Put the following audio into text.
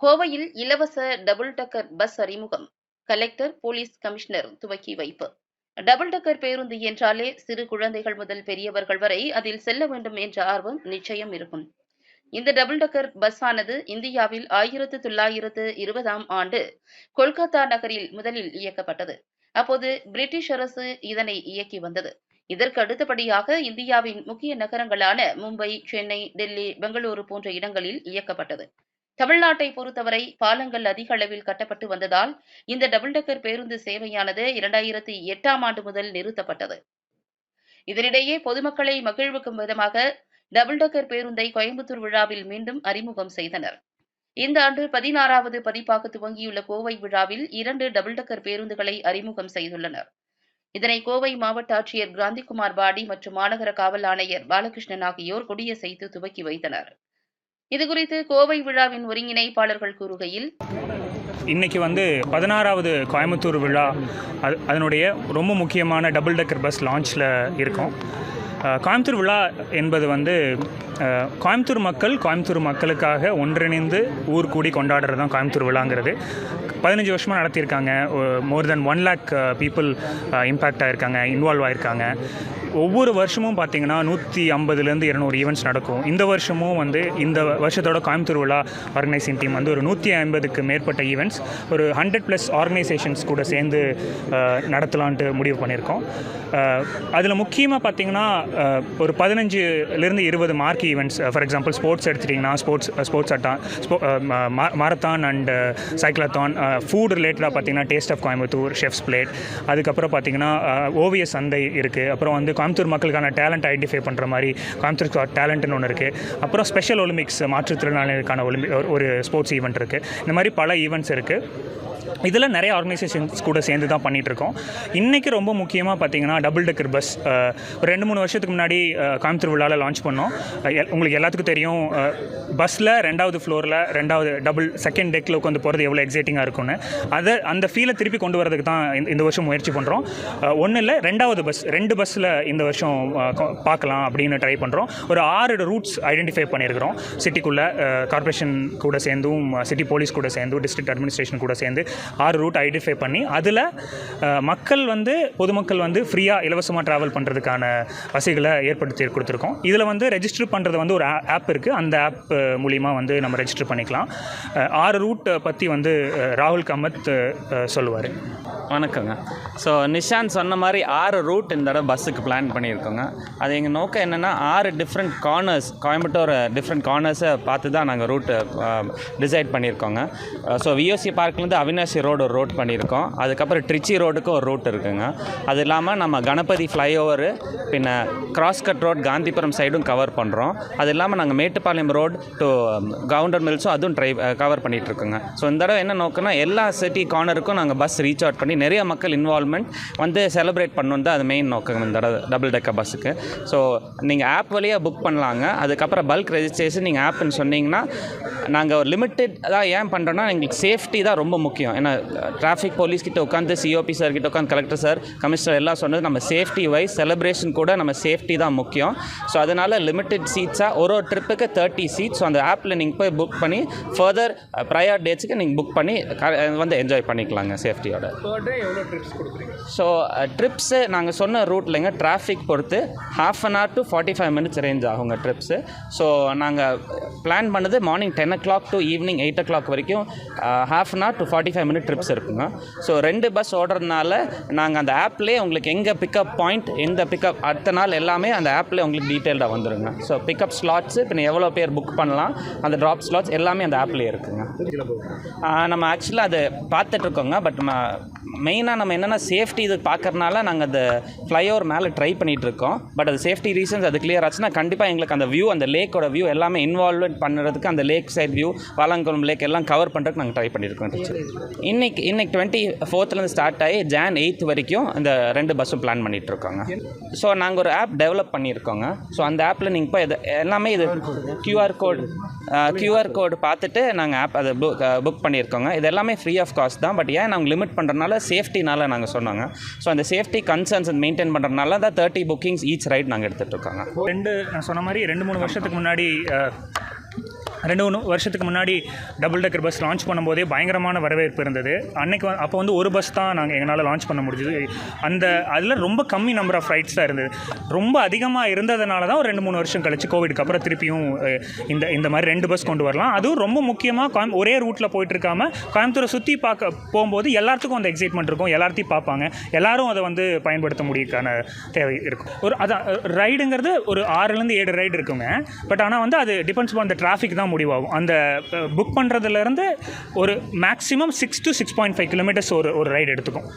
கோவையில் இலவச double decker bus அறிமுகம். கலெக்டர் போலீஸ் கமிஷனர் துவக்கி வைப்பு. டபுள் டக்கர் பேருந்து என்றாலே சிறு குழந்தைகள் முதல் பெரியவர்கள் வரை அதில் செல்ல வேண்டும் என்ற ஆர்வம் நிச்சயம் இருக்கும். இந்த டபுள் டக்கர் பஸ் ஆனது இந்தியாவில் ஆயிரத்து தொள்ளாயிரத்து இருபதாம் ஆண்டு கொல்கத்தா நகரில் முதலில் இயக்கப்பட்டது. அப்போது பிரிட்டிஷ் அரசு இதனை இயக்கி வந்தது. இதற்கு அடுத்தபடியாக இந்தியாவின் முக்கிய நகரங்களான மும்பை சென்னை டெல்லி பெங்களூரு போன்ற இடங்களில் இயக்கப்பட்டது. தமிழ்நாட்டை பொறுத்தவரை பாலங்கள் அதிக அளவில் கட்டப்பட்டு வந்ததால் இந்த டபுள் டெக்கர் பேருந்து சேவையானது இரண்டாயிரத்தி எட்டாம் ஆண்டு முதல் நிறுத்தப்பட்டது. இதனிடையே பொதுமக்களை மகிழ்விக்கும் விதமாக டபுள் டெக்கர் பேருந்தை கோயம்புத்தூர் விழாவில் மீண்டும் அறிமுகம் செய்தனர். இந்த ஆண்டு பதினாறாவது பதிப்பாக துவங்கியுள்ள கோவை விழாவில் இரண்டு டபுள் டெக்கர் பேருந்துகளை அறிமுகம் செய்துள்ளனர். இதனை கோவை மாவட்ட ஆட்சியர் கிராந்திகுமார் பாடி மற்றும் மாநகர காவல் ஆணையர் பாலகிருஷ்ணன் ஆகியோர் கொடியசைத்து துவக்கி வைத்தனர். இதுகுறித்து கோவை விழாவின் ஒருங்கிணைப்பாளர்கள் கூறுகையில் இன்றைக்கி வந்து பதினாறாவது கோயம்புத்தூர் விழா. அது அதனுடைய ரொம்ப முக்கியமான டபுள் டெக்கர் பஸ் லான்ச்சில் இருக்கும். கோயம்புத்தூர் விழா என்பது வந்து கோயம்புத்தூர் மக்கள் கோயம்புத்தூர் மக்களுக்காக ஒன்றிணைந்து ஊர் கூடி கொண்டாடுறது தான் கோயம்புத்தூர் விழாங்கிறது. பதினஞ்சு வருஷமாக நடத்தியிருக்காங்க. More than one lakh people impact ஆகிருக்காங்க involve ஆகிருக்காங்க ஒவ்வொரு வருஷமும் பார்த்தீங்கன்னா நூற்றி ஐம்பதுலேருந்து இரநூறு ஈவெண்ட்ஸ் நடக்கும். இந்த வருஷமும் வந்து இந்த வருஷத்தோட கோயம்புத்தூர் விழா ஆர்கனைசிங் டீம் வந்து ஒரு நூற்றி ஐம்பதுக்கு மேற்பட்ட ஈவெண்ட்ஸ் ஒரு ஹண்ட்ரட் ப்ளஸ் ஆர்கனைசேஷன்ஸ் கூட சேர்ந்து நடத்தலான்ட்டு முடிவு பண்ணியிருக்கோம். அதில் முக்கியமாக பார்த்தீங்கன்னா ஒரு பதினஞ்சுலேருந்து இருபது mark events for example sports எடுத்துட்டிங்கன்னா ஸ்போர்ட்ஸ் ஸ்போர்ட்ஸ் அட்டா ஸ்போ மாரத்தான் அண்ட் சைக்கிளத்தான் ஃபுட் ரிலேட்டடாக பார்த்தீங்கன்னா taste of Coimbatore chefs plate அதுக்கப்புறம் பார்த்தீங்கன்னா ஓவிய சந்தை இருக்குது அப்புறம் வந்து கோயம்புத்தூர் மக்களுக்கான டேலண்ட் ஐடென்டிஃபை பண்ணுற மாதிரி கோயம்புத்தூர் டேலண்ட்னு ஒன்று இருக்குது அப்புறம் ஸ்பெஷல் ஒலிம்பிக்ஸ் மாற்றுத்திறனாளிகளுக்கான ஒலிம்பி ஒரு- ஒரு ஸ்போர்ட்ஸ் ஈவெண்ட் இருக்குது இந்த மாதிரி பல ஈவெண்ட்ஸ் இருக்குது இதில் நிறைய ஆர்கனைசேஷன்ஸ் கூட சேர்ந்து தான் பண்ணிகிட்ருக்கோம் இன்றைக்கி ரொம்ப முக்கியமாக பார்த்தீங்கன்னா டபுள் டெக்கர் பஸ் ஒரு ரெண்டு மூணு வருஷத்துக்கு முன்னாடி அஹ், கோயம்புத்தூர் விழாவில் லான்ச் பண்ணோம். உங்களுக்கு எல்லாத்துக்கும் தெரியும் பஸ்ஸில் ரெண்டாவது ஃப்ளோரில் ரெண்டாவது டபுள் செகண்ட் டெக்கில் உட்காந்து போகிறது எவ்வளோ எக்ஸைட்டிங்காக இருக்கும்னு. அதை அந்த ஃபீலை திருப்பி கொண்டு வரதுக்கு தான் இந்த- இந்த வருஷம் முயற்சி பண்ணுறோம் ஒன்றும் இல்லை ரெண்டாவது பஸ் ரெண்டு பஸ்ஸில் இந்த வருஷம் பார்க்கலாம் அப்படின்னு ட்ரை பண்ணுறோம் ஒரு ஆறு ரூட்ஸ் ஐடென்டிஃபை பண்ணியிருக்கிறோம். சிட்டிக்குள்ளே கார்ப்பரேஷன் கூட சேர்ந்தும் சிட்டி போலீஸ் கூட சேர்ந்து டிஸ்ட்ரிக்ட் அட்மினிஸ்ட்ரேஷன் கூட சேர்ந்து ஆறு ரூட் ஐடென்டிஃபை பண்ணி அதில் மக்கள் வந்து பொதுமக்கள் வந்து ஃப்ரீயாக இலவசமாக ட்ராவல் பண்ணுறதுக்கான வசதிகளை ஏற்படுத்தி கொடுத்துருக்கோம். இதில் வந்து ரெஜிஸ்டர் பண்ணுறது வந்து ஒரு ஆப் இருக்குது அந்த ஆப் மூலிமா வந்து நம்ம ரெஜிஸ்டர் பண்ணிக்கலாம். ஆறு ரூட் பற்றி வந்து ராகுல் கமத் சொல்லுவார். வணக்கங்க. ஸோ நிஷாந்த் சொன்ன மாதிரி ஆறு ரூட் இந்த தடவை பஸ்ஸுக்கு பிளான் பண்ணியிருக்கோங்க. அது எங்கள் நோக்கம் என்னென்னா ஆறு டிஃப்ரெண்ட் கார்னர்ஸ் கோயம்புத்தூர் டிஃப்ரெண்ட் கார்னர்ஸை பார்த்து தான் நாங்கள் ரூட்டு டிசைட் பண்ணியிருக்கோங்க. ஸோ விஓசி பார்க்லேருந்து அவினாசி ரோடு ஒரு ரோட் பண்ணியிருக்கோம். அதுக்கப்புறம் ட்ரிச்சி ரோடுக்கு ஒரு ரூட் இருக்குங்க. அது இல்லாமல் நம்ம கணபதி ஃப்ளைஓவரு பின்ன கிராஸ் கட் ரோட் காந்திபுரம் சைடும் கவர் பண்ணுறோம் அது இல்லாமல் நாங்கள் மேட்டுப்பாளையம் ரோடு டு கவுண்டர் மில்ஸும் அதுவும் ட்ரை கவர் பண்ணிகிட்டுருக்குங்க ஸோ இந்த தடவை என்ன நோக்கம்னா எல்லா சிட்டி கார்னருக்கும் நாங்கள் பஸ் ரீச் அவுட் பண்ணி நிறைய மக்கள் இன்வால்மெண்ட் வந்து செலிப்ரேட் பண்ணணும் தான் அது மெயின் நோக்கம் இந்த தடவை. டபுள் டெக்கர் பஸ்ஸுக்கு ஸோ நீங்கள் ஆப் வழியாக புக் பண்ணலாங்க. அதுக்கப்புறம் பல்க் ரெஜிஸ்ட்ரேஷன் நீங்கள் ஆப்னு சொன்னீங்கன்னா நாங்கள் ஒரு லிமிட்டட் தான் ஏன் பண்ணுறோன்னா எங்களுக்கு சேஃப்டி தான் ரொம்ப முக்கியம். ஏன்னா டிராஃபிக் போலீஸ் கிட்ட உட்காந்து சிஓபி சார் கிட்ட உட்காந்து கலெக்டர் சார் கமிஷனர் எல்லாம் சொன்னது நம்ம சேஃப்டி வைஸ் செலிப்ரேஷன் கூட நம்ம சேஃப்டி தான் முக்கியம். ஸோ அதனால் லிமிட்டட் சீட்ஸாக ஒரு ஒரு ட்ரிப்புக்கு தேர்ட்டி சீட்ஸ் அந்த ஆப்பில் நீங்கள் போய் புக் பண்ணி ஃபர்தர் ப்ரையர் டேட்ஸுக்கு நீங்கள் புக் பண்ணி க- வந்து என்ஜாய் பண்ணிக்கலாங்க சேஃப்டியோட ஸோ ட்ரிப்ஸு நாங்கள் சொன்ன ரூட்லைங்க டிராஃபிக் பொறுத்து half an hour to forty five minutes range ஆகுங்க ட்ரிப்ஸு ஸோ நாங்கள் பிளான் பண்ணது morning ten o'clock to evening eight o'clock வரைக்கும் half an hour to forty five minute trips இருக்குங்க. ஸோ ரெண்டு பஸ் ஓடுறதுனால நாங்கள் அந்த ஆப்லேயே உங்களுக்கு எங்கே பிக்கப் பாயிண்ட் எந்த பிக்கப் அடுத்த நாள் எல்லாமே அந்த ஆப்லேயே உங்களுக்கு டீட்டெயில்டாக வந்துடுங்க ஸோ பிக்கப் ஸ்லாட்ஸு பின்ன எவ்வளோ பேர் புக் பண்ணலாம் அந்த ட்ராப் ஸ்லாட்ஸ் எல்லாமே அந்த ஆப்லேயே இருக்குங்க. நம்ம ஆக்சுவலாக அது பார்த்துட்ருக்கோங்க பட் மெயினாக நம்ம என்னென்னா சேஃப்டி இது பார்க்கறனால நாங்கள் அந்த ஃப்ளைஓவர் மேலே ட்ரை பண்ணிகிட்டு இருக்கோம் பட் அது சேஃப்டி ரீசன்ஸ் அது கிளியர் ஆச்சுன்னா கண்டிப்பாக எங்களுக்கு அந்த வியூ அந்த லேக்கோட வியூ எல்லாமே இன்வால்வ் பண்ணுறதுக்கு அந்த lake side view Valankulam lake எல்லாம் கவர் பண்ணுறதுக்கு நாங்கள் ட்ரை பண்ணியிருக்கோம் இன்னைக்கு இன்னைக்கு டுவெண்ட்டி ஃபோர்த்லேருந்து ஸ்டார்ட் ஆகி ஜான் எயித் வரைக்கும் இந்த ரெண்டு பஸ்ஸும் பிளான் பண்ணிகிட்ருக்கோங்க இருக்கோங்க ஸோ நாங்கள் ஒரு ஆப் டெவலப் பண்ணியிருக்கோங்க ஸோ அந்த ஆப்பில் நீங்கள் இப்போ இது எல்லாமே இது கியூஆர் கோட் கியூஆர் கோடு பார்த்துட்டு நாங்கள் ஆப் அதை புக் பண்ணியிருக்கோங்க இது எல்லாமே ஃப்ரீ ஆஃப் காஸ்ட் தான். பட் ஏன் நாங்கள் லிமிட் பண்ணுறதுனால சேஃப்டினால் நாங்கள் சொன்னாங்க. ஸோ அந்த சேஃப்டி கன்சர்ன்ஸ் மெயின்டைன் பண்ணுறதுனால தான் தேர்ட்டி புக்கிங்ஸ் ஈச் ரைட் நாங்கள் எடுத்துகிட்டு இருக்காங்க. ரெண்டு நான் சொன்ன மாதிரி ரெண்டு மூணு வருஷத்துக்கு முன்னாடி ரெண்டு மூணு வருஷத்துக்கு முன்னாடி டபுள் டெக்கர் பஸ் லான்ச் பண்ணும்போதே பயங்கரமான வரவேற்பு இருந்தது. அன்னைக்கு அப்போ வந்து ஒரு பஸ் தான் நாங்கள் எங்களால் லான்ச் பண்ண முடிஞ்சது. அந்த அதில் ரொம்ப கம்மி நம்பர் ஆஃப் ஃப்ளைட்ஸ் தான் இருந்தது. ரொம்ப அதிகமாக இருந்ததுனால தான் ஒரு ரெண்டு மூணு வருஷம் கழிச்சு கோவிடுக்கு அப்புறம் திருப்பியும் இந்த இந்த மாதிரி ரெண்டு பஸ் கொண்டு வரலாம். அதுவும் ரொம்ப முக்கியமாக கோயம் ஒரே ரூட்டில் போயிட்டு இருக்காம கோயம்புத்தூரை சுற்றி பார்க்க போகும்போது எல்லாத்துக்கும் அந்த எக்ஸைட்மெண்ட் இருக்கும். எல்லாத்தையும் பார்ப்பாங்க. எல்லாரும் அதை வந்து பயன்படுத்த முடியக்கான தேவை இருக்கும். ஒரு அதான் ரைடுங்கிறது ஒரு ஆறுலேருந்து ஏழு ரைடு இருக்குங்க. பட் ஆனால் வந்து அது டிபெண்ட்ஸ் ஆன் த டிராஃபிக் தான் முடிவாகும். அந்த புக் பண்ணுறதுலேருந்து ஒரு maximum six to six point five kilometres ஒரு ஒரு ரைடு எடுத்துக்கும்.